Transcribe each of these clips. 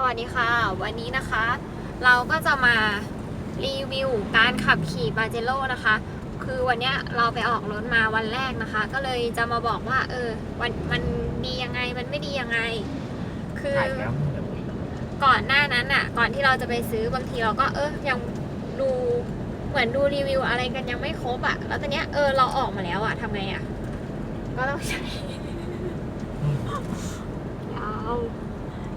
สวัสดีค่ะ วันนี้นะคะ เราก็จะมารีวิวการขับขี่บาเจโ o นะคะ คือวันเนี้ยเราไปออกรถมาวันแรกนะคะ ก็เลยจะมาบอกว่า เออวันมันดียังไงมันไม่ดียังไง คือถ่ายแล้วก่อนหน้านั้นอะ ก่อนที่เราจะไปซื้อบางทีเราก็เออยังดูเหมือนดูรีวิวอะไรกันยังไม่ครบอะ แล้วตอนเนี้ยเออเราออกมาแล้วอะทำไงอะ ก็ต้องใช้ยาว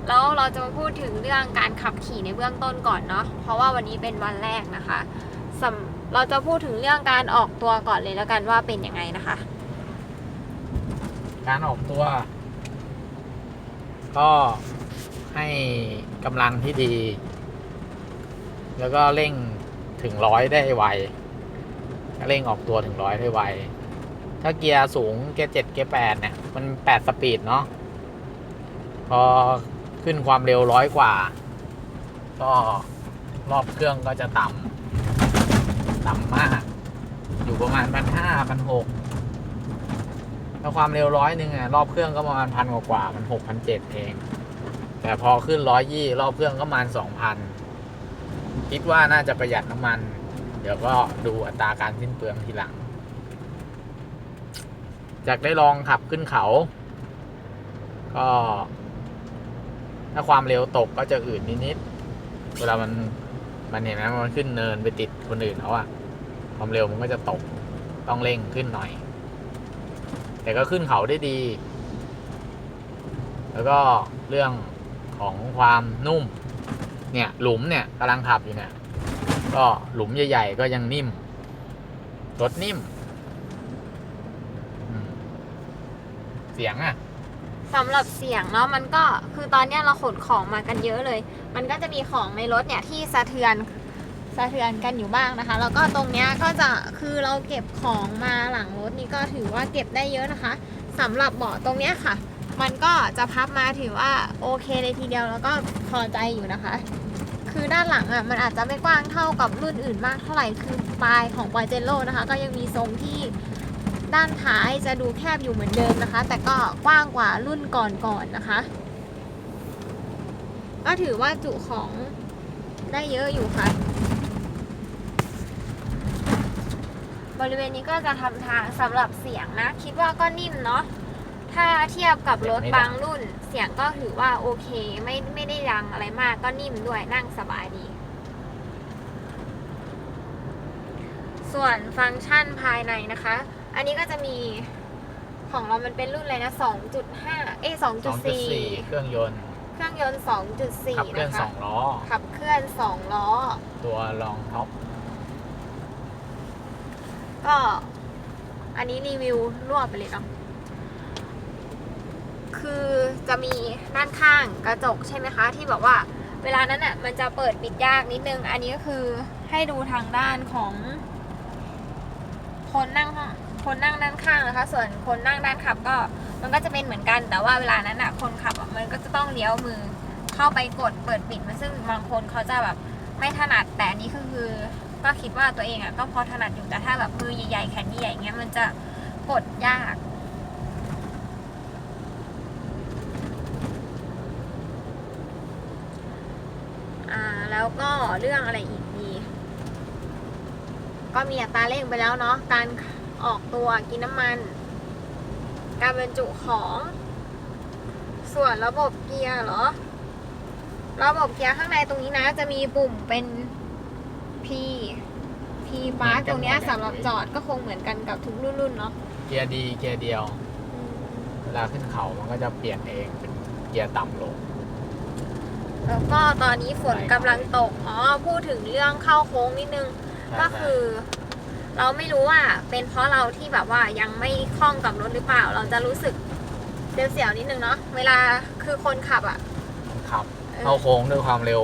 แล้วเราจะมาพูดถึงเรื่องการขับขี่ในเบื้องต้นก่อนเนาะเพราะว่าวันนี้เป็นวันแรกนะคะเราจะพูดถึงเรื่องการออกตัวก่อนเลยแล้วกันว่าเป็นยังไงนะคะ การออกตัว ก็ให้กำลังที่ดี แล้วก็เร่งถึงร้อยได้ไวเร่งออกตัวถึงร้อยได้ไว ถ้าเกียร์สูงเกียร์เจ็ดเกียร์แปดเนี่ย มันแปดสปีดเนาะ พอ ขึ้นความเร็วร้อยกว่า ก็รอบเครื่องก็จะต่ำต่ำมาก อยู่ประมาณพันห้าพันหกถ้าความเร็วร้อยหนึ่งอะรอบเครื่องก็ประมาณพันกว่าๆมันหกพันเจ็ดเอง แต่พอขึ้นร้อยยี่รอบเครื่องก็ประมาณสองพันคิดว่าน่าจะประหยัดน้ำมัน เดี๋ยวก็ดูอัตราการสิ้นเปลืองทีหลัง จากได้ลองขับขึ้นเขา ก็ ถ้าความเร็วตกก็จะอืดนิดๆเวลามันมันเห็นไหมมันขึ้นเนินไปติดคนอื่นเขาอะความเร็วมันก็จะตกต้องเร่งขึ้นหน่อย แต่ก็ขึ้นเขาได้ดี แล้วก็เรื่องของความนุ่ม เนี่ย หลุมเนี่ยกำลังขับอยู่เนี่ย ก็หลุมใหญ่ๆก็ยังนิ่มรถนิ่มอืมเสียงอะ สำหรับเสียงเนาะมันก็คือตอนเนี้ยเราขนของมากันเยอะเลย มันก็จะมีของในรถเนี่ยที่สะเทือนสะเทือนกันอยู่บ้างนะคะ แล้วก็ตรงเนี้ยก็จะคือเราเก็บของมาหลังรถนี่ก็ถือว่าเก็บได้เยอะนะคะสำหรับเบาะตรงเนี้ยค่ะ มันก็จะพับมาถือว่าโอเคเลยทีเดียวแล้วก็พอใจอยู่นะคะ คือด้านหลังอะมันอาจจะไม่กว้างเท่ากับรุ่นอื่นมากเท่าไหร่คือปลายของปอยเจโร่นะคะ ก็ยังมีทรงที่ ด้านท้ายจะดูแคบอยู่เหมือนเดิมนะคะ แต่ก็กว้างกว่ารุ่นก่อนๆนนะคะ ก็ถือว่าจุของได้เยอะอยู่ค่ะ บริเวณนี้ก็จะทำทางสำหรับเสียงนะ คิดว่าก็นิ่มเนาะถ้าเทียบกับรถบางรุ่น เสียงก็ถือว่าโอเคไม่ไม่ได้ดังอะไรมากก็นิ่มด้วยนั่งสบายดี ส่วนฟังก์ชันภายในนะคะ อันนี้ก็จะมีของเรามันเป็นรุ่นอะไรนะ2.5 เอ้ย2.4เครื่องยนต์ เครื่องยนต์ ขับ2.4 เคลื่อนนะสคะ องล้อ ขับเคลื่อน 2 ล้อ ตัวรองท็อป ก็อันนี้รีวิวรวบไปเลยเนาะ คือจะมีด้านข้างกระจกใช่ไหมคะ ที่บอกว่าเวลานั้นอะ มันจะเปิดปิดยากนิดนึง อันนี้ก็คือให้ดูทางด้านของ คนนั่งข้าง คนนั่งด้านข้างนะคะ ส่วนคนนั่งด้านขับก็มันก็จะเป็นเหมือนกัน แต่ว่าเวลานั้นอะคนขับอะมันก็จะต้องเลี้ยวมือเข้าไปกดเปิดปิดมันซึ่งบางคนเขาจะแบบไม่ถนัดแต่อันนี้ก็คือ ก็คิดว่าตัวเองอะก็พอถนัดอยู่แต่ถ้าแบบมือใหญ่ๆแขนใหญ่ๆเงี้ยมันจะกดยากอ่าแล้วก็เรื่องอะไรอีกดี ก็มีอัตราเร่งไปแล้วเนาะ การ ออกตัวกินน้ำมัน การบรรจุของ ส่วนระบบเกียร์เหรอ ระบบเกียร์ข้างในตรงนี้นะ จะมีปุ่มเป็น P P ปาร์ตรงเนี้ยสำหรับจอดก็คงเหมือนกันกับทุกรุ่นๆเนาะเกียร์ดีเกียร์เดียว เวลาขึ้นเขามันก็จะเปลี่ยนเองเป็นเกียร์ต่ำลง แล้วก็ตอนนี้ฝนกำลังตก อ๋อ พูดถึงเรื่องเข้าโค้งนิดนึง ก็คือ เราไม่รู้ว่าเป็นเพราะเราที่แบบว่ายังไม่คล่องกับรถหรือเปล่า เราจะรู้สึกเสียวๆนิดนึงเนาะเวลาคือคนขับอะ่ะขับเออ เข้าโค้งด้วยความเร็ว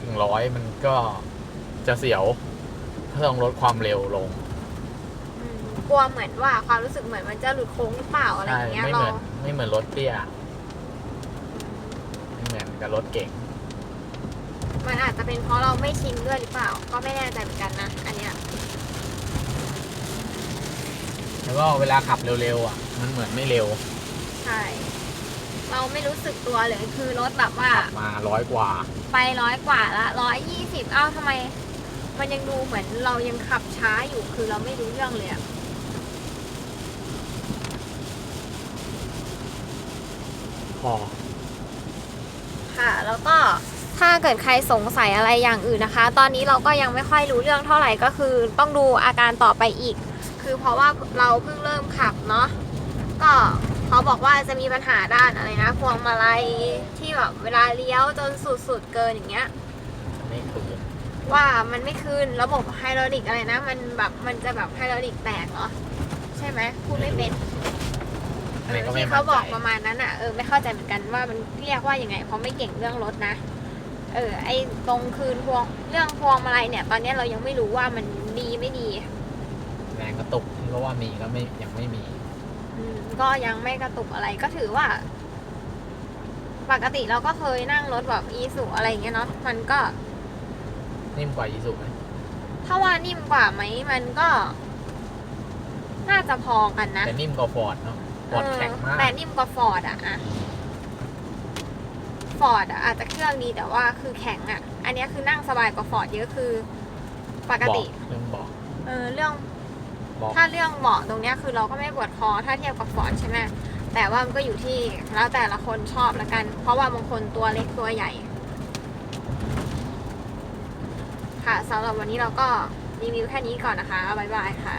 ถึงร้อยมันก็จะเสียว ถ้าต้องลดความเร็วลงอืมกลัวเหมือนว่าความรู้สึกเหมือนมันจะหลุดโค้งหรือเปล่าอะไรอใช่ย่างเงี้ยไม่เราเหมือนไม่เหมือนรถเตี้ยไม่เหมือนกับรถเก่งมันอาจจะเป็นเพราะเราไม่ชินด้วยหรือเปล่า ก็ไม่แน่ใจเหมือนกันนะอันเนี้ย แล้วก็เวลาขับเร็วๆอะ มันเหมือนไม่เร็วใช่ เราไม่รู้สึกตัวเลยคือรถแบบว่า ขับมาร้อยกว่า ไปร้อยกว่าละร้อยยี่สิบเอ้าทำไม มันยังดูเหมือนเรายังขับช้าอยู่คือเราไม่รู้เรื่องเลยอะพอ ค่ะ แล้วก็ถ้าเกิดใครสงสัยอะไรอย่างอื่นนะคะ ตอนนี้เราก็ยังไม่ค่อยรู้เรื่องเท่าไหร่ก็คือ ต้องดูอาการต่อไปอีก คือเพราะว่าเราเพิ่งเริ่มขับเนาะก็เขาบอกว่าจะมีปัญหาด้านอะไรนะพวงมาลัยที่แบบเวลาเลี้ยวจนสุดๆเกินอย่างเงี้ยไม่คืนว่ามันไม่คืนระบบไฮดรอลิกอะไรนะ มันแบบมันจะแบบไฮดรอลิกแตกเหรอใช่ไหมพูดไม่เป็นอันนี้ก็ไม่ที่เขาบอกประมาณนั้นอะเออไม่เข้าใจเหมือนกันว่ามันเรียกว่ายังไงเพราะไม่เก่งเรื่องรถนะ เออ ไอตรงคืนพวงเรื่องพวงมาลัยเนี่ย ตอนนี้เรายังไม่รู้ว่ามันดีไม่ดี แรงกระตุกที่เขาว่ามีก็ไม่ยังไม่มี อืมก็ยังไม่กระตุกอะไรก็ถือว่า ปกติเราก็เคยนั่งรถแบบอีสุอะไรอย่างเงี้ยเนาะมันก็ นิ่มกว่าอีสุไหมถ้าว่านิ่มกว่าไหมมันก็ น่าจะพอกันนะแต่นิ่มกว่าฟอร์ดเนาะฟอร์ดแข็งมากแต่นิ่มกว่าฟอร์ดอะอะฟอร์ดอะอาจจะเครื่องดีแต่ว่าคือแข็งอะอันเนี้ยคือนั่งสบายกว่าฟอร์ดเยอะคือ ปกบอกติเรื่องบอก เออเรื่อง บอก ถ้าเรื่องเหมาะตรงเนี้ยคือเราก็ไม่ปวดคอถ้าเทียบกับฟอร์ดใช่ไหมแต่ว่ามันก็อยู่ที่แล้วแต่ละคนชอบละกัน เพราะว่าบางคนตัวเล็กตัวใหญ่ ค่ะสำหรับวันนี้เราก็รีวิวแค่นี้ก่อนนะคะบ๊ายบายค่ะ